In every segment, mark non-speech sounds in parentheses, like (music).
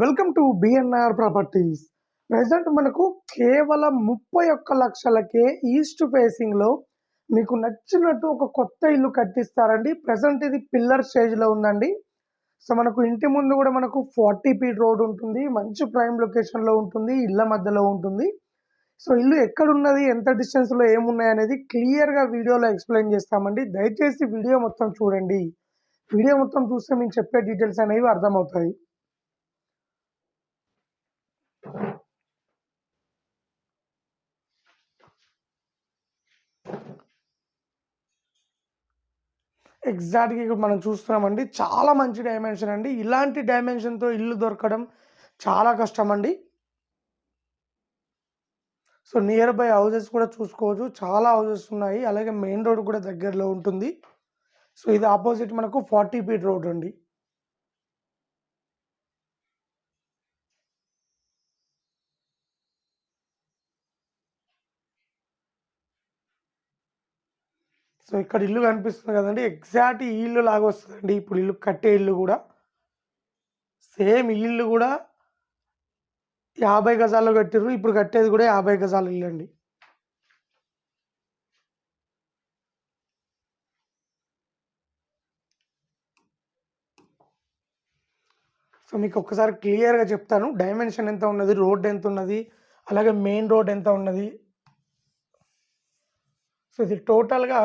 Welcome to BNR properties present మనకు కేవలం ముప్పై ఒక్క లక్షలకే ఈస్ట్ ఫేసింగ్లో మీకు నచ్చినట్టు ఒక కొత్త ఇల్లు కట్టిస్తారండి. ప్రజెంట్ ఇది పిల్లర్ స్టేజ్లో ఉందండి. సో మనకు ఇంటి ముందు కూడా మనకు ఫార్టీ ఫీట్ రోడ్ ఉంటుంది. మంచి ప్రైమ్ లొకేషన్లో ఉంటుంది. ఇళ్ళ మధ్యలో ఉంటుంది. సో ఇల్లు ఎక్కడున్నది ఎంత డిస్టెన్స్లో ఏమున్నాయి అనేది క్లియర్గా వీడియోలో ఎక్స్ప్లెయిన్ చేస్తామండి. దయచేసి వీడియో మొత్తం చూడండి. వీడియో మొత్తం చూస్తే మేము చెప్పే డీటెయిల్స్ అనేవి అర్థమవుతాయి. ఎగ్జాక్ట్గా ఇక్కడ మనం చూస్తున్నామండి చాలా మంచి డైమెన్షన్ అండి. ఇలాంటి డైమెన్షన్తో ఇల్లు దొరకడం చాలా కష్టం అండి సో నియర్ బై హౌసెస్ కూడా చూసుకోవచ్చు. చాలా హౌసెస్ ఉన్నాయి. అలాగే మెయిన్ రోడ్ కూడా దగ్గరలో ఉంటుంది. సో ఇది ఆపోజిట్ మనకు ఫార్టీ ఫీట్ రోడ్ అండి. సో ఇక్కడ ఇల్లు కనిపిస్తుంది కదండి. ఎగ్జాక్ట్ ఈ ఇల్లు లాగా వస్తుందండి. ఇప్పుడు ఇల్లు కట్టే ఇల్లు కూడా. సేమ్ ఈ ఇల్లు కూడా యాభై గజాల్లో కట్టిర్రు. ఇప్పుడు కట్టేది కూడా యాభై గజాల ఇల్లు అండి. సో మీకు ఒక్కసారి క్లియర్గా చెప్తాను. డైమెన్షన్ ఎంత ఉన్నది? రోడ్ ఎంత ఉన్నది? అలాగే మెయిన్ రోడ్ ఎంత ఉన్నది? సో ఇది టోటల్గా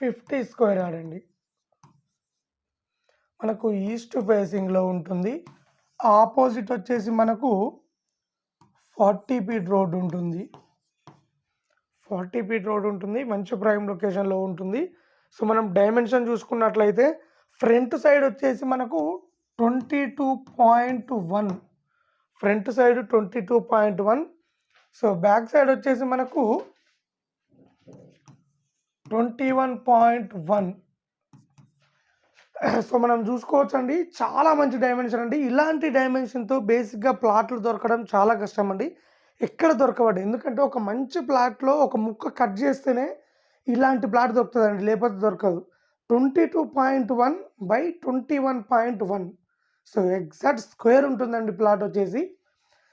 ఫిఫ్టీ స్క్వేర్ యార్డ్ అండి. మనకు ఈస్ట్ ఫేసింగ్లో ఉంటుంది. ఆపోజిట్ వచ్చేసి మనకు ఫార్టీ ఫీట్ రోడ్ ఉంటుంది. ఫార్టీ ఫీట్ రోడ్ ఉంటుంది. మంచి ప్రైమ్ లొకేషన్లో ఉంటుంది. సో మనం డైమెన్షన్ చూసుకున్నట్లయితే ఫ్రంట్ సైడ్ వచ్చేసి మనకు twenty two point one. Front side twenty two point one. So back side వచ్చేసి మనకు twenty one point one. (clears throat) So మనం చూసుకోవచ్చండి. చాలా మంచి డైమెన్షన్ అండి. ఇలాంటి డైమెన్షన్తో బేసిక్గా ప్లాట్లు దొరకడం చాలా కష్టం అండి ఎక్కడ దొరకబడి ఎందుకంటే ఒక మంచి ప్లాట్లో ఒక ముక్క కట్ చేస్తేనే ఇలాంటి ప్లాట్ దొరుకుతుందండి. లేకపోతే దొరకదు. Twenty two point one by twenty one point one. So exact square ఉంటుందండి ప్లాట్ వచ్చేసి.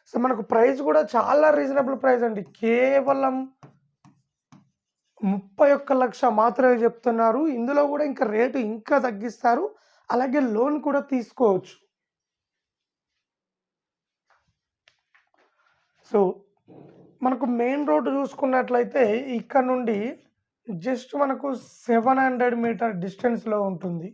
సో మనకు ప్రైస్ కూడా చాలా రీజనబుల్ ప్రైస్ అండి. కేవలం ముప్పై ఒక్క లక్ష మాత్రమే చెప్తున్నారు. ఇందులో కూడా ఇంకా రేటు ఇంకా తగ్గిస్తారు. అలాగే లోన్ కూడా తీసుకోవచ్చు. సో మనకు మెయిన్ రోడ్డు చూసుకున్నట్లయితే ఇక్కడ నుండి జస్ట్ మనకు సెవెన్ హండ్రెడ్ మీటర్ డిస్టెన్స్లో ఉంటుంది.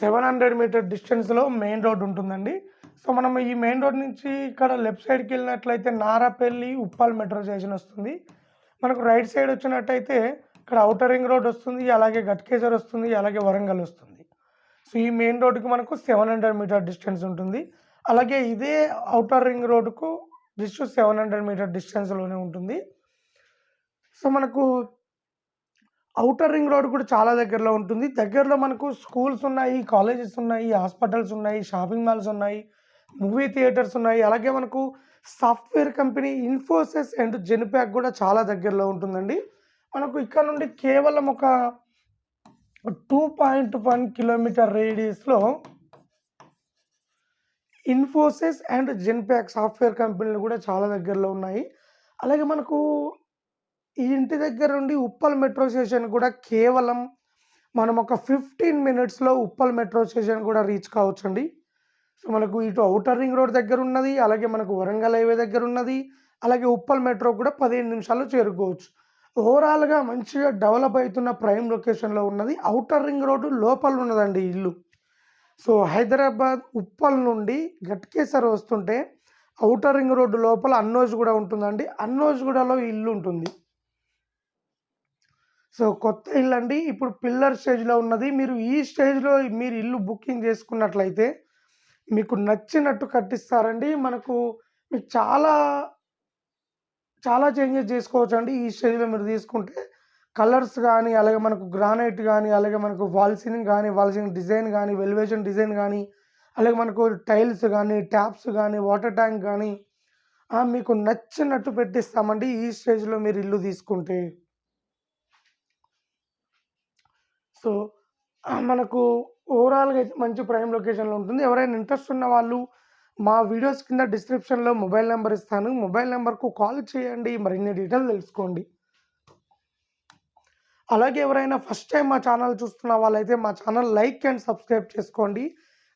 సెవెన్ హండ్రెడ్ మీటర్ డిస్టెన్స్లో మెయిన్ రోడ్ ఉంటుందండి. సో మనం ఈ మెయిన్ రోడ్ నుంచి ఇక్కడ లెఫ్ట్ సైడ్కి వెళ్ళినట్లయితే నారాపల్లి ఉప్పాల్ మెట్రో స్టేషన్ వస్తుంది. మనకు రైట్ సైడ్ వచ్చినట్టయితే ఇక్కడ అవుటర్ రింగ్ రోడ్ వస్తుంది అలాగే గట్కేసర్ వస్తుంది అలాగే వరంగల్ వస్తుంది. సో ఈ మెయిన్ రోడ్కి మనకు సెవెన్ హండ్రెడ్ మీటర్ డిస్టెన్స్ ఉంటుంది. అలాగే ఇదే అవుటర్ రింగ్ రోడ్డుకు జస్ట్ సెవెన్ హండ్రెడ్ మీటర్ డిస్టెన్స్లోనే ఉంటుంది. సో మనకు అవుటర్ రింగ్ రోడ్ కూడా చాలా దగ్గరలో ఉంటుంది. దగ్గరలో మనకు స్కూల్స్ ఉన్నాయి కాలేజెస్ ఉన్నాయి హాస్పిటల్స్ ఉన్నాయి షాపింగ్ మాల్స్ ఉన్నాయి. మూవీ థియేటర్స్ ఉన్నాయి. అలాగే మనకు software company Infosys and Genpact కూడా చాలా దగ్గరలో ఉంటుందండి. మనకు ఇక్కడ నుండి కేవలం ఒక టూ పాయింట్ వన్ కిలోమీటర్ రేడియస్లో ఇన్ఫోసిస్ అండ్ జెన్ప్యాక్ సాఫ్ట్వేర్ కంపెనీలు కూడా చాలా దగ్గరలో ఉన్నాయి. అలాగే మనకు ఈ ఇంటి దగ్గర నుండి ఉప్పల్ మెట్రో స్టేషన్ కూడా కేవలం మనం ఒక ఫిఫ్టీన్ మినిట్స్లో ఉప్పల్ మెట్రో స్టేషన్ కూడా రీచ్ కావచ్చండి. సో మనకు ఇటు అవుటర్ రింగ్ రోడ్ దగ్గర ఉన్నది అలాగే మనకు వరంగల్ హైవే దగ్గర ఉన్నది అలాగే ఉప్పల్ మెట్రో కూడా పదిహేను నిమిషాల్లో చేరుకోవచ్చు. ఓవరాల్గా మంచిగా డెవలప్ అవుతున్న ప్రైమ్ లొకేషన్లో ఉన్నది ఔటర్ రింగ్ రోడ్డు లోపల ఉన్నదండి ఇల్లు. సో హైదరాబాద్ ఉప్పల్ నుండి గట్కేసర్ వస్తుంటే ఔటర్ రింగ్ రోడ్డు లోపల అన్నోజ్ కూడా ఉంటుందండి. అన్నోజ్గూడలో ఇల్లు ఉంటుంది. సో కొత్త ఇల్లు అండి ఇప్పుడు పిల్లర్ స్టేజ్లో ఉన్నది. మీరు ఈ స్టేజ్లో మీరు ఇల్లు బుకింగ్ చేసుకున్నట్లయితే మీకు నచ్చినట్టు కట్టిస్తారండి. మనకు మీకు చాలా చాలా చేంజెస్ చేసుకోవచ్చు అండి ఈ స్టేజ్లో మీరు తీసుకుంటే కలర్స్ కానీ అలాగే మనకు గ్రానైట్ కానీ అలాగే మనకు వాల్ సీలింగ్ కానీ వాల్ సీలింగ్ డిజైన్ కానీ వెలివేషన్ డిజైన్ కానీ అలాగే మనకు టైల్స్ కానీ ట్యాప్స్ కానీ వాటర్ ట్యాంక్ కానీ మీకు నచ్చినట్టు పెట్టిస్తామండి. ఈ స్టేజ్లో మీరు ఇల్లు తీసుకుంటే. సో మనకు ఓవరాల్‌గా అయితే మంచి ప్రైమ్ లొకేషన్‌లో ఉంటుంది. ఎవరైనా ఇంట్రెస్ట్ ఉన్న వాళ్ళు మా వీడియోస్ కింద డిస్క్రిప్షన్‌లో మొబైల్ నెంబర్ ఇస్తాను. మొబైల్ నెంబర్కు కాల్ చేయండి. మరిన్ని డీటెయిల్ తెలుసుకోండి. అలాగే ఎవరైనా ఫస్ట్ టైం మా ఛానల్ చూస్తున్న వాళ్ళైతే మా ఛానల్ లైక్ అండ్ సబ్స్క్రైబ్ చేసుకోండి.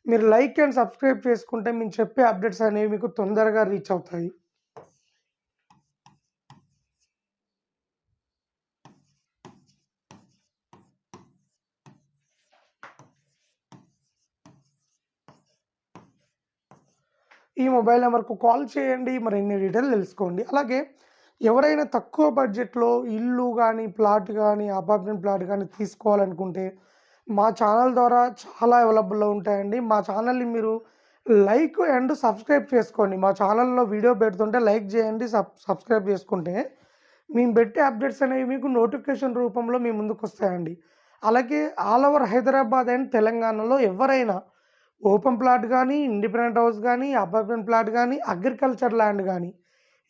మీరు లైక్ అండ్ సబ్స్క్రైబ్ చేసుకుంటే మేము చెప్పే అప్డేట్స్ అనేవి మీకు తొందరగా రీచ్ అవుతాయి. ఈ మొబైల్ నెంబర్కు కాల్ చేయండి. మరిన్ని డీటెయిల్ తెలుసుకోండి. అలాగే ఎవరైనా తక్కువ బడ్జెట్‌లో ఇల్లు కానీ ప్లాట్ కానీ అపార్ట్మెంట్ ప్లాట్ కానీ తీసుకోవాలనుకుంటే మా ఛానల్ ద్వారా చాలా అవైలబుల్‌లో ఉంటాయండి. మా ఛానల్‌ని మీరు లైక్ అండ్ సబ్స్క్రైబ్ చేసుకోండి. మా ఛానల్‌లో వీడియో పెడుతుంటే లైక్ చేయండి. సబ్ సబ్స్క్రైబ్ చేసుకుంటే మేము పెట్టే అప్డేట్స్ అనేవి మీకు నోటిఫికేషన్ రూపంలో మీ ముందుకొస్తాయండి. అలాగే ఆల్ ఓవర్ హైదరాబాద్ అండ్ తెలంగాణలో ఎవరైనా ఓపెన్ ప్లాట్ కానీ ఇండిపెండెంట్ హౌస్ కానీ అపార్ట్మెంట్ ప్లాట్ కానీ అగ్రికల్చర్ ల్యాండ్ కానీ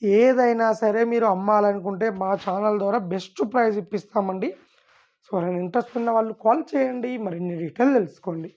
ఏదైనా సరే మీరు అమ్మాలనుకుంటే మా ఛానల్ ద్వారా బెస్ట్ ప్రైస్ ఇప్పిస్తామండి. సో, నేను ఇంట్రెస్ట్ ఉన్న వాళ్ళు కాల్ చేయండి. మరిన్ని డీటెయిల్ తెలుసుకోండి.